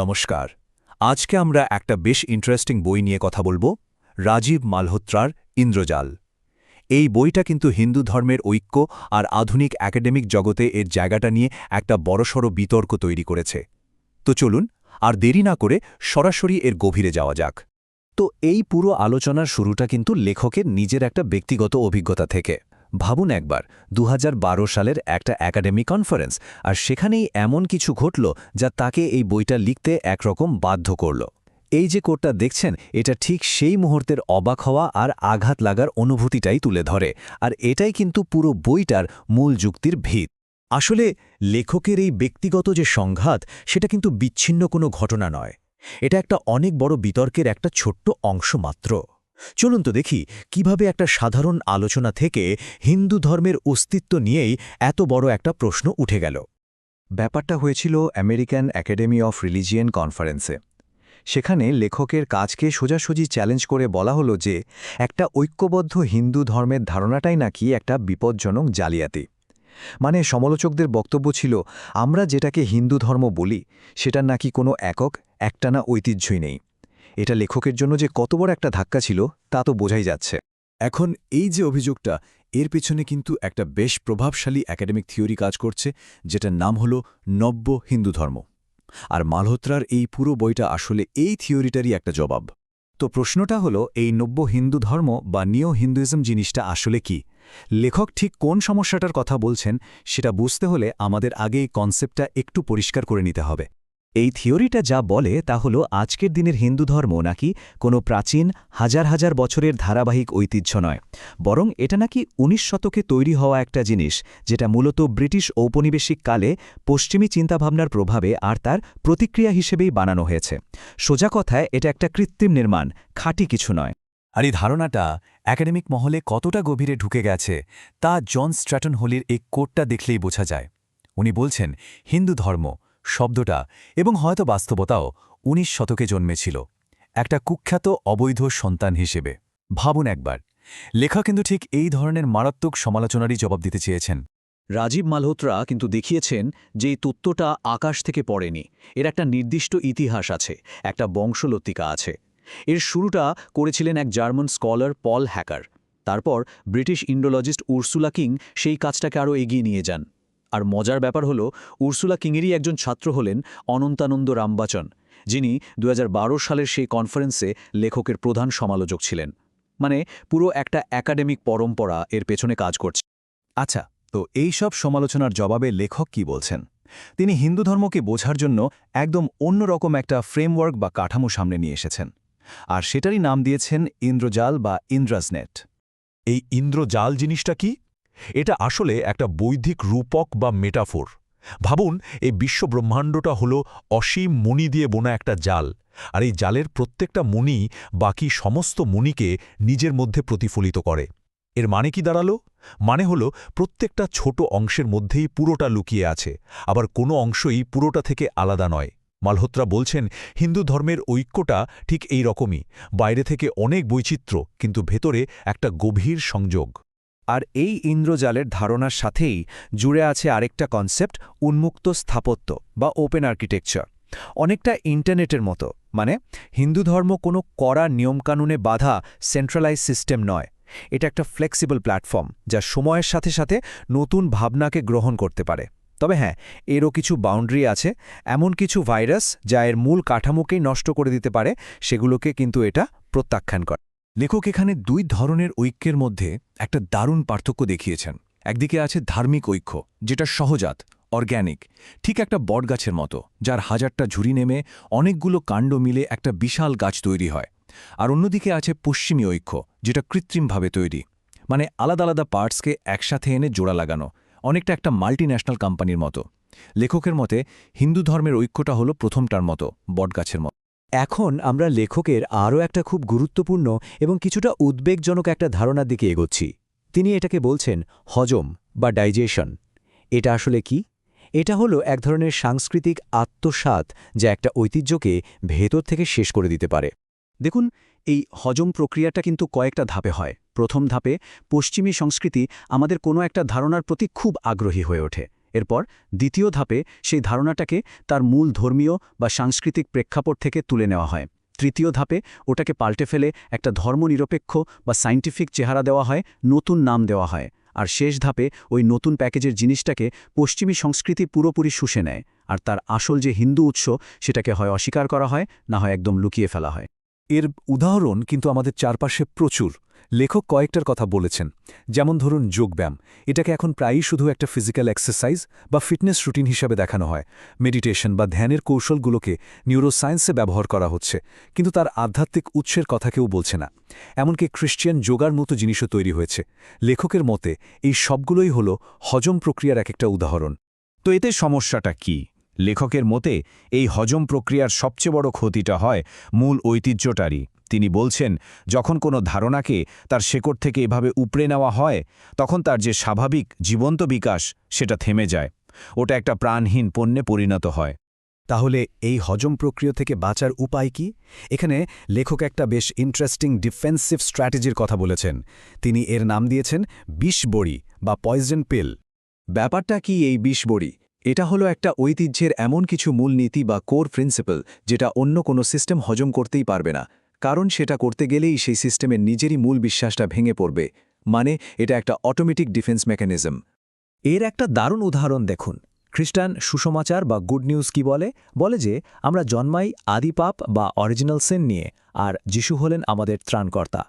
নমস্কার। আজকে আমরা একটা বেশ ইন্টারেস্টিং বই নিয়ে কথা বলব, রাজীব মালহোত্রার ইন্দ্রজাল। এই বইটা কিন্তু হিন্দু ধর্মের ঐক্য আর আধুনিক একাডেমিক জগতে এর জায়গাটা নিয়ে একটা বড়সড় বিতর্ক তৈরি করেছে। তো চলুন, আর দেরি না করে সরাসরি এর গভীরে যাওয়া যাক। তো এই পুরো আলোচনার শুরুটা কিন্তু লেখকের নিজের একটা ব্যক্তিগত অভিজ্ঞতা থেকে। ভাবুন একবার দু হাজার বারো সালের একটা একাডেমিক কনফারেন্স, আর সেখানেই এমন কিছু ঘটল যা তাকে এই বইটা লিখতে একরকম বাধ্য করল। এই যে কোটটা দেখছেন, এটা ঠিক সেই মুহূর্তের অবাক হওয়া আর আঘাত লাগার অনুভূতিটাই তুলে ধরে, আর এটাই কিন্তু পুরো বইটার মূল যুক্তির ভিত। আসলে লেখকের এই ব্যক্তিগত যে সংঘাত, সেটা কিন্তু বিচ্ছিন্ন কোনো ঘটনা নয়। এটা একটা অনেক বড় বিতর্কের একটা ছোট্ট অংশ মাত্র। চলুন তো দেখি কীভাবে একটা সাধারণ আলোচনা থেকে হিন্দু ধর্মের অস্তিত্ব নিয়েই এত বড় একটা প্রশ্ন উঠে গেল। ব্যাপারটা হয়েছিল আমেরিকান একাডেমি অফ রিলিজিয়ান কনফারেন্সে। সেখানে লেখকের কাজকে সোজাসুজি চ্যালেঞ্জ করে বলা হলো যে, একটা ঐক্যবদ্ধ হিন্দু ধর্মের ধারণাটাই নাকি একটা বিপজ্জনক জালিয়াতি। মানে সমালোচকদের বক্তব্য ছিল, আমরা যেটাকে হিন্দু ধর্ম বলি, সেটার নাকি কোনো একক, একটানা ঐতিহ্যই নেই। এটা লেখকের জন্য যে কত বড় একটা ধাক্কা ছিল, তা তো বোঝাই যাচ্ছে। এখন এই যে অভিযোগটা, এর পেছনে কিন্তু একটা বেশ প্রভাবশালী একাডেমিক থিওরি কাজ করছে, যেটার নাম হল নব্য হিন্দু ধর্ম। আর মালহোত্রার এই পুরো বইটা আসলে এই থিওরিটারই একটা জবাব। তো প্রশ্নটা হলো, এই নব্য হিন্দু ধর্ম বা নিও হিন্দুইজম জিনিসটা আসলে কি? লেখক ঠিক কোন সমস্যাটার কথা বলছেন, সেটা বুঝতে হলে আমাদের আগে এই কনসেপ্টটা একটু পরিষ্কার করে নিতে হবে। এই থিওরিটা যা বলে তা হল আজকের দিনের হিন্দু ধর্ম নাকি কোনো প্রাচীন, হাজার হাজার বছরের ধারাবাহিক ঐতিহ্য নয়। বরং এটা নাকি উনিশ শতকে তৈরি হওয়া একটা জিনিস, যেটা মূলত ব্রিটিশ ঔপনিবেশিক কালে পশ্চিমী চিন্তাভাবনার প্রভাবে আর তার প্রতিক্রিয়া হিসেবেই বানানো হয়েছে। সোজা কথায়, এটা একটা কৃত্রিম নির্মাণ, খাঁটি কিছু নয়। আর এই ধারণাটা একাডেমিক মহলে কতটা গভীরে ঢুকে গেছে, তা জন স্ট্র্যাটন হোলির এই কোটটা দেখলেই বোঝা যায়। উনি বলছেন, হিন্দু ধর্ম শব্দটা এবং হয়তো বাস্তবতাও উনিশ শতকে জন্মেছিল। একটা কুখ্যাত অবৈধ সন্তান হিসেবে। ভাবুন একবার লেখা কিন্তু ঠিক এই ধরনের মারাত্মক সমালোচনারই জবাব দিতে চেয়েছেন। রাজীব মালহোত্রা কিন্তু দেখিয়েছেন যে এই তত্ত্বটা আকাশ থেকে পড়েনি। এর একটা নির্দিষ্ট ইতিহাস আছে, একটা বংশলত্তিকা আছে। এর শুরুটা করেছিলেন এক জার্মান স্কলার পল হ্যাকার। তারপর ব্রিটিশ ইন্ডোলজিস্ট উর্সুলা কিং সেই কাজটাকে আরও এগিয়ে নিয়ে যান। আর মজার ব্যাপার হলো, উর্সুলা কিংয়েরই একজন ছাত্র হলেন অনন্তানন্দ রামবাচন, যিনি দু হাজার বারো সালের সেই কনফারেন্সে লেখকের প্রধান সমালোচক ছিলেন। মানে পুরো একটা একাডেমিক পরম্পরা এর পেছনে কাজ করছে। আচ্ছা তো এই সব সমালোচনার জবাবে লেখক কি বলছেন? তিনি হিন্দু ধর্মকে বোঝার জন্য একদম অন্যরকম একটা ফ্রেমওয়ার্ক বা কাঠামো সামনে নিয়ে এসেছেন। আর সেটারই নাম দিয়েছেন ইন্দ্রজাল বা ইন্দ্রাজনেট। এই ইন্দ্রজাল জিনিসটা কি? এটা আসলে একটা বৈদিক রূপক বা মেটাফোর। ভাবুন, এই বিশ্বব্রহ্মাণ্ডটা হল অসীম মুনি দিয়ে বোনা একটা জাল, আর এই জালের প্রত্যেকটা মুনি, বাকি সমস্ত মুনিকে নিজের মধ্যে প্রতিফলিত করে। এর মানে কি দাঁড়াল? মানে হল প্রত্যেকটা ছোট অংশের মধ্যেই পুরোটা লুকিয়ে আছে, আবার কোনো অংশই পুরোটা থেকে আলাদা নয়। মালহোত্রা বলছেন, হিন্দু ধর্মের ঐক্যটা ঠিক এই রকমই, বাইরে থেকে অনেক বৈচিত্র্য, কিন্তু ভেতরে একটা গভীর সংযোগ। আর এই ইন্দ্রজালের ধারণার সাথেই জুড়ে আছে আরেকটা কনসেপ্ট, উন্মুক্ত স্থাপত্য বা ওপেন আর্কিটেকচার। অনেকটা ইন্টারনেটের মতো মানে হিন্দু ধর্ম কোনো কড়া নিয়মকানুনে বাধা সেন্ট্রালাইজ সিস্টেম নয়। এটা একটা ফ্লেক্সিবল প্ল্যাটফর্ম যা সময়ের সাথে সাথে নতুন ভাবনাকে গ্রহণ করতে পারে। তবে হ্যাঁ এরও কিছু বাউন্ডারি আছে, এমন কিছু ভাইরাস যা এর মূল কাঠামোকেই নষ্ট করে দিতে পারে, সেগুলোকে কিন্তু এটা প্রত্যাখ্যান করে। লেখক এখানে দুই ধরনের ঐক্যের মধ্যে একটা দারুণ পার্থক্য দেখিয়েছেন। একদিকে আছে ধার্মিক ঐক্য, যেটা সহজাত, অর্গ্যানিক, ঠিক একটা বটগাছের মতো, যার হাজারটা ঝুড়ি নেমে অনেকগুলো কাণ্ড মিলে একটা বিশাল গাছ তৈরি হয়। আর অন্যদিকে আছে পশ্চিমী ঐক্য, যেটা কৃত্রিমভাবে তৈরি মানে আলাদা আলাদা পার্টসকে একসাথে এনে জোড়া লাগানো, অনেকটা একটা মাল্টিন্যাশনাল কোম্পানির মতো। লেখকের মতে, হিন্দু ধর্মের ঐক্যটা হলো প্রথমটার মতো, বটগাছের মতো। এখন আমরা লেখকের আরও একটা খুব গুরুত্বপূর্ণ এবং কিছুটা উদ্বেগজনক একটা ধারণার দিকে এগোচ্ছি। তিনি এটাকে বলছেন হজম বা ডাইজেশন। এটা আসলে কি? এটা হলো এক ধরনের সাংস্কৃতিক আত্মসাত যা একটা ঐতিহ্যকে ভেতর থেকে শেষ করে দিতে পারে। দেখুন, এই হজম প্রক্রিয়াটা কিন্তু কয়েকটা ধাপে হয়। প্রথম ধাপে পশ্চিমী সংস্কৃতি আমাদের কোনো একটা ধারণার প্রতি খুব আগ্রহী হয়ে ওঠে। এরপর দ্বিতীয় ধাপে সেই ধারণাটাকে তার মূল ধর্মীয় বা সাংস্কৃতিক প্রেক্ষাপট থেকে তুলে নেওয়া হয়। তৃতীয় ধাপে ওটাকে পাল্টে ফেলে একটা ধর্মনিরপেক্ষ বা সাইন্টিফিক চেহারা দেওয়া হয়, নতুন নাম দেওয়া হয়। আর শেষ ধাপে ওই নতুন প্যাকেজের জিনিসটাকে পশ্চিমী সংস্কৃতি পুরোপুরি শুষে নেয়। আর তার আসল যে হিন্দু উৎস, সেটাকে হয় অস্বীকার করা হয়, না হয় একদম লুকিয়ে ফেলা হয়। এর উদাহরণ কিন্তু আমাদের চারপাশে প্রচুর। লেখক কয়েকটার কথা বলেছেন। যেমন ধরুন যোগব্যায়াম। এটাকে এখন প্রায়ই শুধু একটা ফিজিক্যাল এক্সারসাইজ বা ফিটনেস রুটিন হিসাবে দেখানো হয়। মেডিটেশন বা ধ্যানের কৌশলগুলোকে নিউরোসায়েন্সে ব্যবহার করা হচ্ছে। কিন্তু তার আধ্যাত্মিক উৎসের কথা কেউ বলছে না। এমনকি খ্রিস্টিয়ান যোগার মতো জিনিসও তৈরি হয়েছে। লেখকের মতে, এই সবগুলোই হল হজম প্রক্রিয়ার এক একটা উদাহরণ। তো এতে সমস্যাটা কি? লেখকের মতে, এই হজম প্রক্রিয়ার সবচেয়ে বড় ক্ষতিটা হয় মূল ঐতিহ্যটারই। তিনি বলছেন, যখন কোনো ধারণাকে তার শেকড় থেকে এভাবে উপড়ে নেওয়া হয়, তখন তার যে স্বাভাবিক, জীবন্ত বিকাশ, সেটা থেমে যায়। ওটা একটা প্রাণহীন পণ্যে পরিণত হয়। তাহলে এই হজম প্রক্রিয়া থেকে বাঁচার উপায় কি? এখানে লেখক একটা বেশ ইন্টারেস্টিং ডিফেন্সিভ স্ট্র্যাটেজির কথা বলেছেন। তিনি এর নাম দিয়েছেন বিষ বড়ি বা পয়জন পিল ব্যাপারটা কি এই বিষ বড়ি? এটা হলো একটা ঐতিহ্যের এমন কিছু মূলনীতি বা কোর প্রিন্সিপাল যেটা অন্য কোনো সিস্টেম হজম করতেই পারবে না। কারণ সেটা করতে গেলেই সেই সিস্টেমের নিজেরই মূল বিশ্বাসটা ভেঙে পড়বে। মানে এটা একটা অটোমেটিক ডিফেন্স মেকানিজম। এর একটা দারুণ উদাহরণ দেখুন। খ্রিস্টান সুসমাচার বা গুড নিউজ কি বলে? বলে যে, আমরা জন্মাই আদিপাপ বা অরিজিনাল সেন নিয়ে, আর যিশু হলেন আমাদের ত্রাণকর্তা।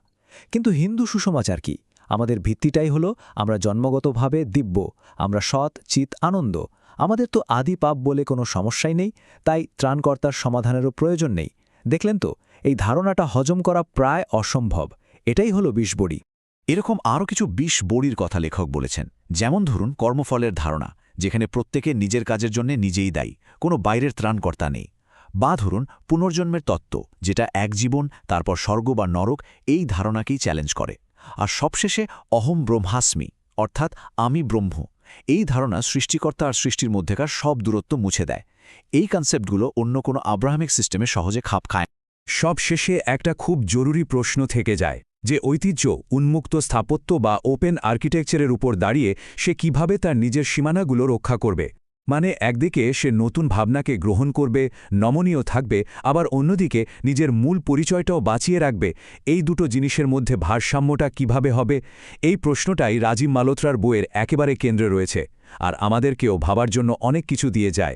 কিন্তু হিন্দু সুসমাচার কি? আমাদের ভিত্তিটাই হলো আমরা জন্মগতভাবে দিব্য, আমরা সৎ চিত আনন্দ। আমাদের তো আদি পাপ বলে কোনো সমস্যাই নেই, তাই ত্রাণকর্তার সমাধানেরও প্রয়োজন নেই। দেখলেন তো, এই ধারণাটা হজম করা প্রায় অসম্ভব, এটাই হলো বিষবড়ি। এরকম আরও কিছু বিষ বড়ির কথা লেখক বলেছেন। যেমন ধরুন কর্মফলের ধারণা, যেখানে প্রত্যেকে নিজের কাজের জন্য নিজেই দায়ী, কোনো বাইরের ত্রাণকর্তা নেই। বা ধরুন পুনর্জন্মের তত্ত্ব, যেটা এক জীবন, তারপর স্বর্গ বা নরক, এই ধারণাকেই চ্যালেঞ্জ করে। আর সবশেষে অহম ব্রহ্মাস্মি, অর্থাৎ আমি ব্রহ্ম। এই ধারণা সৃষ্টিকর্তা আর সৃষ্টির মধ্যেকার সব দূরত্ব মুছে দেয়। এই কনসেপ্টগুলো অন্য কোনো আব্রাহামিক সিস্টেমে সহজে খাপ খায়। সব শেষে একটা খুব জরুরি প্রশ্ন থেকে যায় যে ঐতিহ্য, উন্মুক্ত স্থাপত্য বা ওপেন আর্কিটেকচারের উপর দাঁড়িয়ে সে কীভাবে তার নিজের সীমানাগুলো রক্ষা করবে? মানে একদিকে সে নতুন ভাবনাকে গ্রহণ করবে, নমনীয় থাকবে, আবার অন্যদিকে নিজের মূল পরিচয়টাও বাঁচিয়ে রাখবে। এই দুটো জিনিসের মধ্যে ভারসাম্যটা কীভাবে হবে? এই প্রশ্নটাই রাজীব মালোত্রার বইয়ের একেবারে কেন্দ্রে রয়েছে, আর আমাদেরকেও ভাবার জন্য অনেক কিছু দিয়ে যায়।